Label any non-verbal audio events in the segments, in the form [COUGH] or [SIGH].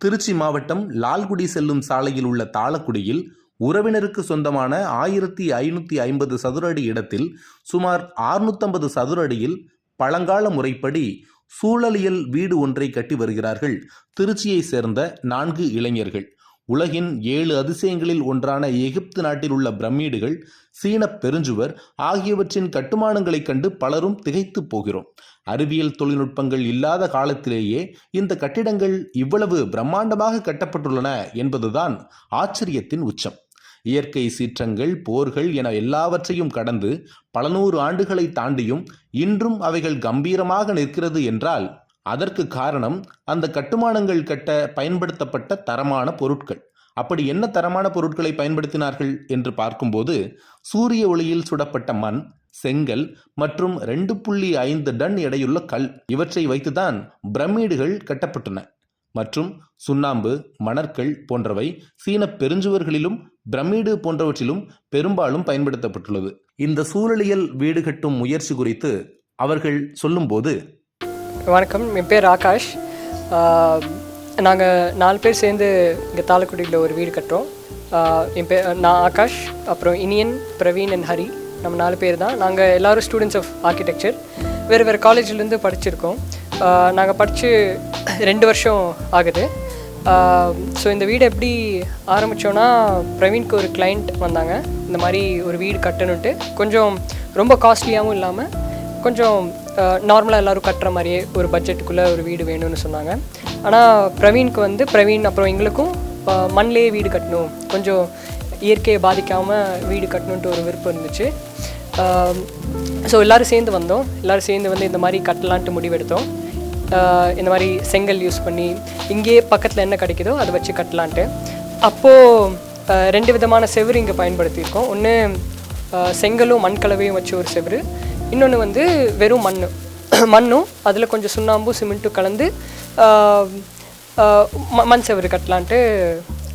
திருச்சி மாவட்டம் லால்குடி செல்லும் சாலையில் உள்ள தாளக்குடியில் உறவினருக்கு சொந்தமான ஆயிரத்தி ஐநூற்றி ஐம்பது சதுர அடி இடத்தில் சுமார் 650 சதுர அடியில் பழங்கால முறைப்படி சூழலியல் வீடு ஒன்றை கட்டி வருகிறார்கள். திருச்சியை சேர்ந்த நான்கு இளைஞர்கள். உலகின் ஏழு அதிசயங்களில் ஒன்றான எகிப்து நாட்டில் உள்ள பிரமீடுகள் சீன பெருஞ்சுவர் ஆகியவற்றின் கட்டுமானங்களைக் கண்டு பலரும் திகைத்து போகிறோம். அறிவியல் தொழில்நுட்பங்கள் இல்லாத காலத்திலேயே இந்த கட்டிடங்கள் இவ்வளவு பிரம்மாண்டமாக கட்டப்பட்டுள்ளன என்பதுதான் ஆச்சரியத்தின் உச்சம். இயற்கை சீற்றங்கள் போர்கள் என எல்லாவற்றையும் கடந்து பல நூறு ஆண்டுகளை தாண்டியும் இன்றும் அவைகள் கம்பீரமாக நிற்கிறது என்றால் அதற்கு காரணம் அந்த கட்டுமானங்கள் கட்ட பயன்படுத்தப்பட்ட தரமான பொருட்கள். அப்படி என்ன தரமான பொருட்களை பயன்படுத்தினார்கள் என்று பார்க்கும்போது சூரிய ஒளியில் சுடப்பட்ட மண் செங்கல் மற்றும் ரெண்டு புள்ளி ஐந்து டன் எடையுள்ள கல் இவற்றை வைத்துதான் பிரமிடுகள் கட்டப்பட்டன. மற்றும் சுண்ணாம்பு மணற்கள் போன்றவை சீன பெருஞ்சுவர்களிலும் பிரமிடு போன்றவற்றிலும் பெரும்பாலும் பயன்படுத்தப்பட்டுள்ளது. இந்த சூழலியல் வீடு கட்டும் முயற்சி குறித்து அவர்கள் சொல்லும்போது வணக்கம். என் பேர் ஆகாஷ். நாங்கள் நாலு பேர் சேர்ந்து இங்கே தாளக்குடியில் ஒரு வீடு கட்டுறோம். என் பேர் நான் ஆகாஷ் அப்புறம் இனியன் பிரவீன் அண்ட் ஹரி. நம்ம நாலு பேர் தான். நாங்கள் எல்லோரும் ஸ்டூடெண்ட்ஸ் ஆஃப் ஆர்கிடெக்சர் வேறு வேறு காலேஜ்லேருந்து படிச்சிருக்கோம். நாங்கள் படித்து ரெண்டு வருஷம் ஆகுது. ஸோ இந்த வீடு எப்படி ஆரம்பித்தோன்னா பிரவீன்க்கு ஒரு கிளைண்ட் வந்தாங்க. இந்த மாதிரி ஒரு வீடு கட்டணுன்ட்டு. கொஞ்சம் ரொம்ப காஸ்ட்லியாகவும் இல்லாமல் கொஞ்சம் நார்மலாக எல்லோரும் கட்டுற மாதிரியே ஒரு பட்ஜெட்டுக்குள்ளே ஒரு வீடு வேணும்னு சொன்னாங்க. ஆனால் பிரவீனுக்கு வந்து பிரவீன் அப்புறம் எங்களுக்கும் மண்லேயே வீடு கட்டணும். கொஞ்சம் இயற்கையை பாதிக்காமல் வீடு கட்டணுன்ட்டு ஒரு விருப்பம் இருந்துச்சு. ஸோ எல்லோரும் சேர்ந்து வந்தோம். எல்லோரும் சேர்ந்து வந்து இந்த மாதிரி கட்டலான்ட்டு முடிவெடுத்தோம். இந்த மாதிரி செங்கல் யூஸ் பண்ணி இங்கேயே பக்கத்தில் என்ன கிடைக்குதோ அதை வச்சு கட்டலான்ட்டு. அப்போது ரெண்டு விதமான செவுரு இங்கே பயன்படுத்தியிருக்கோம். ஒன்று செங்கலும் மண் கலவையும் வச்சு ஒரு செவுரு. இன்னொன்று வந்து வெறும் மண் மண்ணும் அதில் கொஞ்சம் சுண்ணாம்பும் சிமெண்ட்டும் கலந்து ம- மண் செவுரு கட்டலான்ட்டு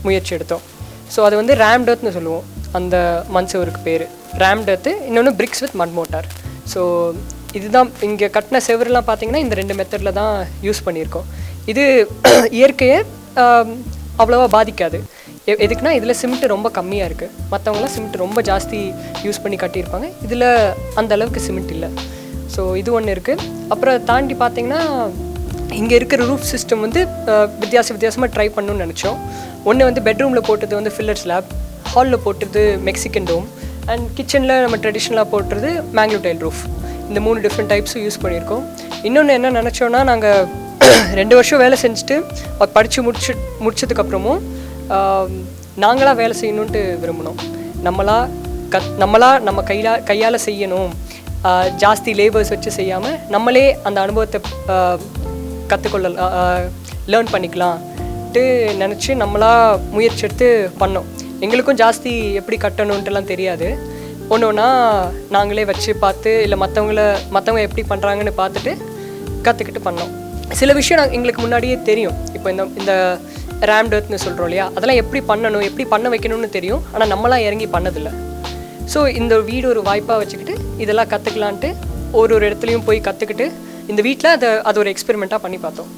முயற்சி எடுத்தோம். ஸோ அது வந்து ரேம்டர்த்னு சொல்லுவோம். அந்த மண் செவருக்கு பேர். ரேம்டர்த்து இன்னொன்று பிரிக்ஸ் வித் மண் மோட்டார் ஸோ இதுதான் இங்கே கட்டின செவருலாம் பார்த்திங்கன்னா இந்த ரெண்டு மெத்தடில் தான் யூஸ் பண்ணியிருக்கோம். இது இயற்கையை அவ்வளோவா பாதிக்காது. எதுக்குன்னா இதில் சிமெண்ட் ரொம்ப கம்மியாக இருக்குது மற்றவங்களாம் சிமெண்ட் ரொம்ப ஜாஸ்தி யூஸ் பண்ணி கட்டியிருப்பாங்க. இதில் அந்த அளவுக்கு சிமெண்ட் இல்லை. ஸோ இது ஒன்று இருக்குது அப்புறம் தாண்டி பார்த்தீங்கன்னா இங்கே இருக்கிற ரூஃப் சிஸ்டம் வந்து வித்தியாச வித்தியாசமாக ட்ரை பண்ணணும்னு நினச்சோம். ஒன்று வந்து பெட்ரூமில் போட்டது வந்து ஃபில்லர் ஸ்லாப் ஹாலில் போட்டது மெக்சிகன் டோம் அண்ட் கிச்சனில் நம்ம ட்ரெடிஷ்னலாக போட்டுறது மேங்க்ளூ டைல் ரூஃப் இந்த மூணு டிஃப்ரெண்ட் டைப்ஸும் யூஸ் பண்ணியிருக்கோம். இன்னொன்று என்ன நினச்சோன்னா நாங்கள் [CLEARS THROAT] ரெண்டு வருஷம் வேலை செஞ்சுட்டு படித்து முடிச்சு முடிச்சதுக்கப்புறமும் நாங்களாக வேலை செய்யணுன்ட்டு விரும்பினோம். நம்மளா கத் நம்மளா நம்ம கையா கையால் செய்யணும். ஜாஸ்தி லேபர்ஸ் வச்சு செய்யாமல் நம்மளே அந்த அனுபவத்தை கற்றுக்கொள்ள லேர்ன் பண்ணிக்கலாம்ட்டு நினச்சி நம்மளா முயற்சி எடுத்து பண்ணோம். எங்களுக்கும் ஜாஸ்தி எப்படி கட்டணுன்ட்டுலாம் தெரியாது. ஒன்று ஒன்றா நாங்களே வச்சு பார்த்து இல்லை மற்றவங்கள மற்றவங்க எப்படி பண்ணுறாங்கன்னு பார்த்துட்டு கற்றுக்கிட்டு பண்ணோம். சில விஷயம் நாங்கள் எங்களுக்கு முன்னாடியே தெரியும். இப்போ இந்த இந்த ரேம் டர்த்னு சொல்கிறோம் இல்லையா? அதெல்லாம் எப்படி பண்ணணும் எப்படி பண்ண வைக்கணும்னு தெரியும். ஆனால் நம்மளாம் இறங்கி பண்ணதில்லை. ஸோ இந்த வீடு ஒரு வாய்ப்பாக வச்சுக்கிட்டு இதெல்லாம் கற்றுக்கலான்ட்டு ஒரு ஒரு இடத்துலையும் போய் கற்றுக்கிட்டு இந்த வீட்டில் அதை அது ஒரு எக்ஸ்பெரிமெண்ட்டாக பண்ணி பார்த்தோம்.